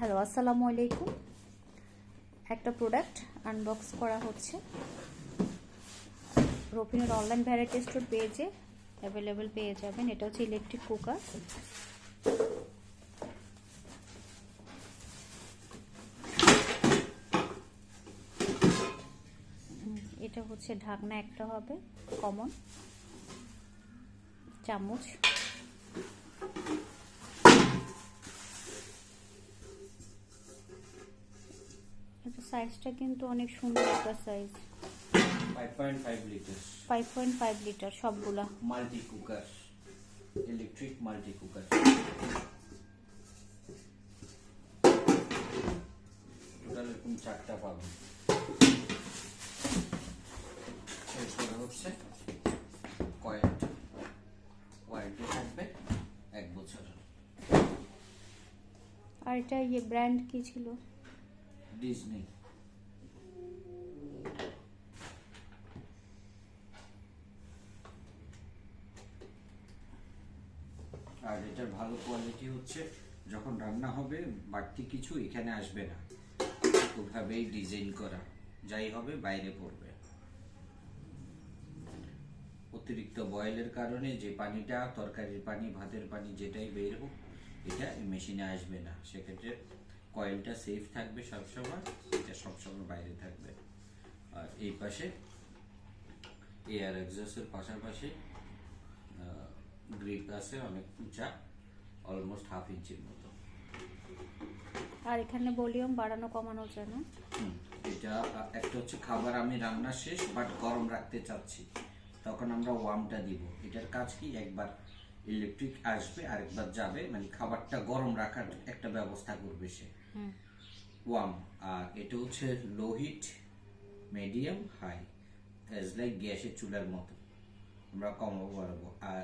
Hello আসসালামু আলাইকুম। একটা প্রোডাক্ট আনবক্স করা হচ্ছে। রোপিনের অনলাইন ভ্যারাইটি স্টোর পেজে অ্যাভেলেবেল পেয়ে যাবেন। এটা হচ্ছে ইলেকট্রিক কুকার এটা হচ্ছে ঢাকনা, একটা হবে কমন চামচ। সাইজটা কিন্তু অনেক সুন্দর একটা size 5.5 liters. Five point five litre সবগুলা। Multi cooker electric multi cooker total এরকম চারটা পাবেন এরপরে হচ্ছে ওয়ারেন্টি থাকবে এক বছর আর এটা ইয়ে ব্র্যান্ড কি ছিল? ডিজনি আর এটার ভালো কোয়ালিটি হচ্ছে যখন রান্না হবে, বাড়তি কিছু এখানে আসবে না। ওভাবেই ডিজাইন করা, যাই হবে বাইরে পড়বে। অতিরিক্ত বয়েলের কারণে যে পানিটা, তরকারির পানি, ভাতের পানি যেটাই বের হোক, এটা মেশিনে আসবে না। সেক্ষেত্রে কয়েলটা সেফ থাকবে সবসময়, এটা সবসময় বাইরে থাকবে। আর এই পাশে এয়ার এক্সস্টের পাশাপাশি গ্রিপ আছে অনেক উঁচা অলমোস্ট হাফ ইঞ্চির মতো। আর এখানে ভলিউম বাড়ানো কমানো যায় না হুম, এটা একটা হচ্ছে খাবার আমি রান্না শেষ বাট গরম রাখতে চাচ্ছি। তখন আমরা ওয়ার্মটা দিব। এটার কাজ কি? একবার ইলেকট্রিক আসবে আরেকবার যাবে মানে খাবারটা গরম রাখার একটা ব্যবস্থা করবে সে। হুম। ওয়ার্ম আর এটা হচ্ছে low heat medium high as like গ্যাসের চুলার মতো। আমরা কমাবো পারব আর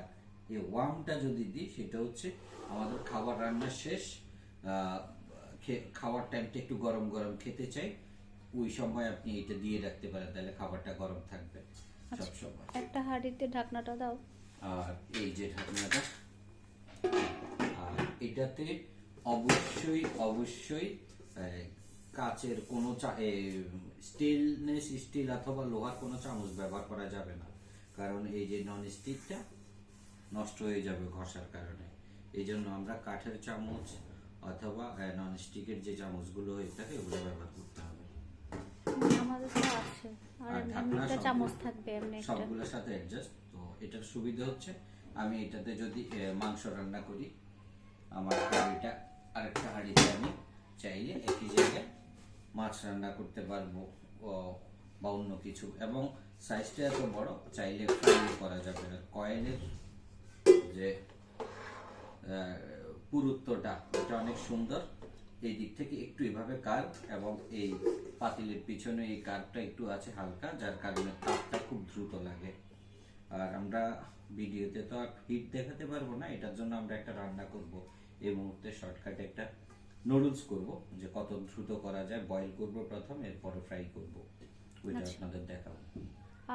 এই ওয়ার্মটা যদি দিই সেটা হচ্ছে আমাদের খাবার রান্না শেষ খাওয়ার টাইমটা একটু গরম গরম খেতে চাই ওই সময় আপনি এটা দিয়ে রাখতে পারেন তাহলে খাবারটা গরম থাকবে সব সময়। একটা হাঁড়িতে ঢাকনাটা দাও। আর এই যে ঢাকনাটা আর এটাতে অবশ্যই অবশ্যই কাচের কোনো স্টিলনেস স্টিল অথবা লোহার কোনো চামচ ব্যবহার করা যাবে না। কারণ এই যে নন স্টিকটা নষ্ট হয়ে যাবে ঘষার কারণে। এই জন্য আমরা কাঠের চামচ অথবা নন স্টিকের যে চামচগুলো হয়ে থাকে ওগুলো ব্যবহার করতে হবে। সবগুলোর সাথে অ্যাডজাস্ট তো এটার সুবিধা হচ্ছে আমি এটাতে যদি মাংস রান্না করি আমার হাঁড়িটা আরেকটা হাঁড়িতে আমি চাইলে একই জায়গায় মাছ রান্না করতে পারব বা অন্য কিছু। এবং সাইজটা এত বড় চাইলে ফ্রাই করা যাবে আর কয়েলের যে পুরুত্বটা এটা অনেক সুন্দর। এই দিক থেকে একটু এভাবে কার্ভ এবং এই পাতিলের পিছনে এই কার্ভটা একটু আছে হালকা যার কারণে তাপটা খুব দ্রুত লাগে। আর আমরা ভিডিওতে তো আর হিট দেখাতে পারব না এটার জন্য আমরা একটা রান্না করব। এই মুহূর্তে শর্টকাটে একটা নুডলস করব যে কত দ্রুত করা যায়। বয়েল করব প্রথম এরপরে ফ্রাই করব। ওইটা আচ্ছা। আপনাদের দেখাবো।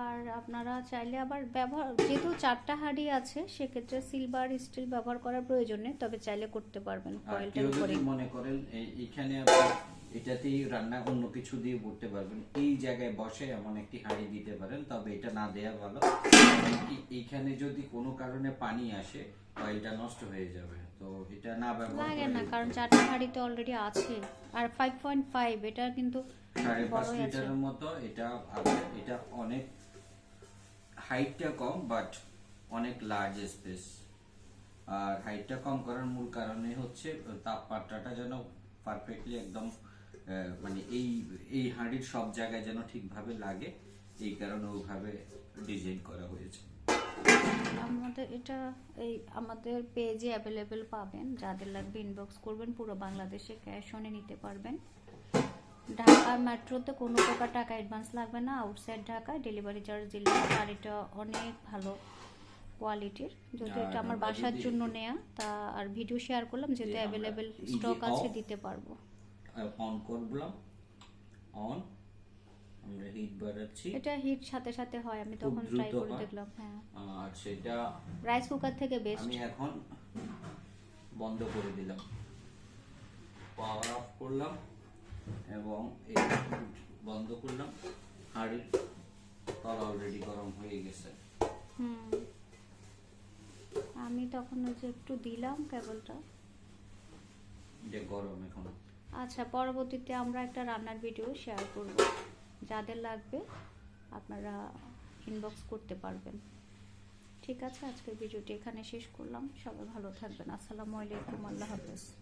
আর আপনারা চাইলে আবার ব্যবহার যেহেতু চারটা হাঁড়ি আছে সেক্ষেত্রে সিলভার স্টিল ব্যবহার করার প্রয়োজন নেই তবে চাইলে করতে পারবেন আর কয়েলটার উপরে মনে করেন এই- এইখানে এটাতেই রান্না অন্য কিছু দিয়ে করতে পারবেন। এই জায়গায় বসে এমন একটি হাঁড়ি দিতে পারেন তবে এটা না দেয়া ভালো। এইখানে যদি কোনো কারণে পানি আসে অয়েলটা নষ্ট হয়ে যাবে তো এটা না ব্যবহার লাগে না কারণ চারটা হাঁড়িতে অলরেডি আছে। আর ফাইভ পয়েন্ট ফাইভ এটা কিন্তু সাড়ে পাঁচ লিটারের মতো এটা এটা অনেক হাইটটা কম বাট অনেক লার্জ স্পেস আর হাইটটা কম করার মূল কারণে হচ্ছে তাপমাত্রাটা যেন পারফেক্টলি একদম মানে এই এই হাঁড়ির সব জায়গায় যেন ঠিকভাবে লাগে, এই কারণে ওইভাবে ডিজাইন করা হয়েছে। আমাদের এটা, এই আমাদের পেজে অ্যাভেলেবেল পাবেন, যাদের লাগবে ইনবক্স করবেন, পুরো বাংলাদেশে ক্যাশ অনে নিতে পারবেন। ঢাকা মেট্রোতে কোনো প্রকার টাকা অ্যাডভান্স লাগবে না। আউটসাইড ঢাকায় ডেলিভারি চার্জ দিলে আর এটা অনেক ভালো কোয়ালিটির যদি এটা আমার বাসার জন্য নেয়া তা আর ভিডিও শেয়ার করলাম যেহেতু অ্যাভেলেবেল স্টক আছে দিতে পারব। অন করলাম অন আমরা হিট বাড়াচ্ছি। এটা হিট সাথে সাথে হয় আমি তখন ট্রাই করে দেখলাম হ্যাঁ। আর সেটা রাইস কুকার থেকে বেস্ট আমি এখন বন্ধ করে দিলাম। পাওয়ার অফ করলাম। এবং এই বন্ধ করলাম। হাঁড়ির তলা অলরেডি গরম হয়ে গেছে। হুম। আমি তখন ওই যে একটু দিলাম কেবলটা। যে গরম এখন। আচ্ছা পরবর্তীতে আমরা একটা রান্নার ভিডিও শেয়ার করব। যাদের লাগবে আপনারা ইনবক্স করতে পারবেন। ঠিক আছে আজকের ভিডিওটি এখানে শেষ করলাম। সবাই ভালো থাকবেন। আসসালামু আলাইকুম আল্লাহ হাফেজ।